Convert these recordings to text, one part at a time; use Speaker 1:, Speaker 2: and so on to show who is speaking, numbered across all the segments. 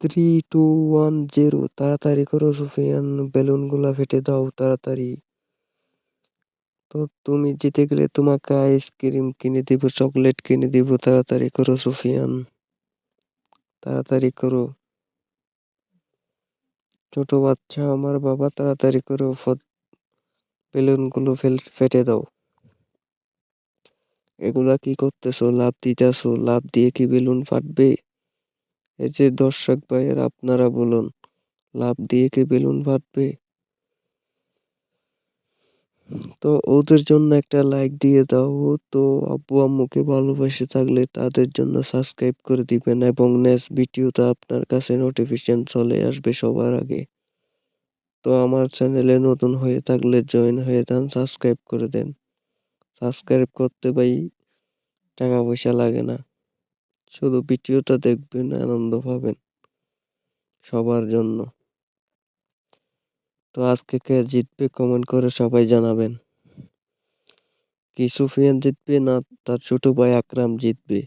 Speaker 1: Three two one zero তাড়াতাড়ি করো, সুফিয়ান। বেলুনগুলা ফেটে দাও তাড়াতাড়ি। তো তুমি জিতে গেলে তোমাকে আইসক্রিম কিনে দিব, চকলেট কিনে দিব। তাড়াতাড়ি করো, সুফিয়ান। তাড়াতাড়ি করো। ছোট বাচ্চা আমার বাবা, তাড়াতাড়ি করো বেলুনগুলো ফেটে দাও। এগুলা কি করতেছো? লাভ দিতেছো? লাভ দিয়ে কি বেলুন ফাটবে? এই যে দর্শক ভাইয়ের, আপনারা বলুন লাভ দিয়ে কি বেলুন ফাটবে? তো ওদের জন্য একটা লাইক দিয়ে দাও। তো আব্বু আম্মুকে ভালোবাসে থাকলে তাদের জন্য সাবস্ক্রাইব করে দিবেন এবং নেক্সট ভিডিওতে আপনার কাছে নোটিফিকেশন চলে আসবে সবার আগে। তো আমার চ্যানেলে নতুন হয়ে থাকলে জয়েন হয়ে দেন সাবস্ক্রাইব করে দেন। সাবস্ক্রাইব করতে ভাই টাকা পয়সা লাগে না। শুধু ভিডিওটা দেখবেন, আনন্দ পাবেন সবার জন্য। তো আজকে কে জিতবে কমেন্ট করে সবাই জানাবেন। কি সুফিয়ান জিতবে না তার ছোট ভাই আকরাম জিতবে?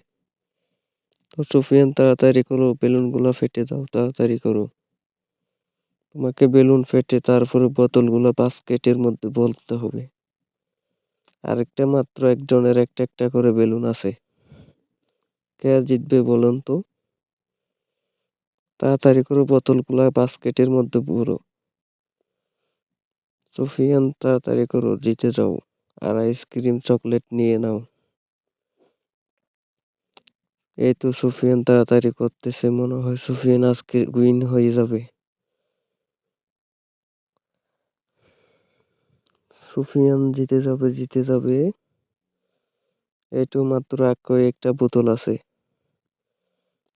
Speaker 1: তো সুফিয়ান, তাড়াতাড়ি করো, বেলুনগুলো ফেটে দাও, তাড়াতাড়ি করো। তোমাকে বেলুন ফেটে তারপরে বোতলগুলো বাস্কেটের মধ্যে বলতে হবে। আরেকটা মাত্র একজনের একটা একটা করে বেলুন আছে। কে জিতবে বলুন তো? তাড়াতাড়ি করে, বোতলগুলা বাস্কেটের মধ্যে পুরো সুফিয়ান, তাড়াতাড়ি করো, জিতে যাও। আর আইসক্রিম, চকলেট নিয়ে নাও। এই তো সুফিয়ান তাড়াতাড়ি করতেছে, মনে হয় সুফিয়ান আজকে উইন হয়ে যাবে। সুফিয়ান জিতে যাবে জিতে যাবে। তো মাত্র এক একটা বোতল আছে।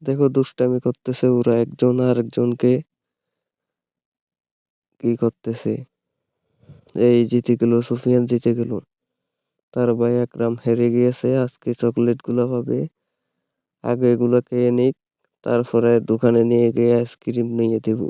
Speaker 1: দেখো দুষ্টামি করতেছে ওরা একজন আর একজনকে কি করতেছে? এই জিতে গেল, সুফিয়ান জিতে গেল। তার ভাই একরাম হেরে গিয়েছে, আজকে চকলেটগুলা পাবে। আগে এগুলো খেয়ে নিক, তারপরে দোকানে নিয়ে গিয়ে আইসক্রিম নিয়ে দেবো।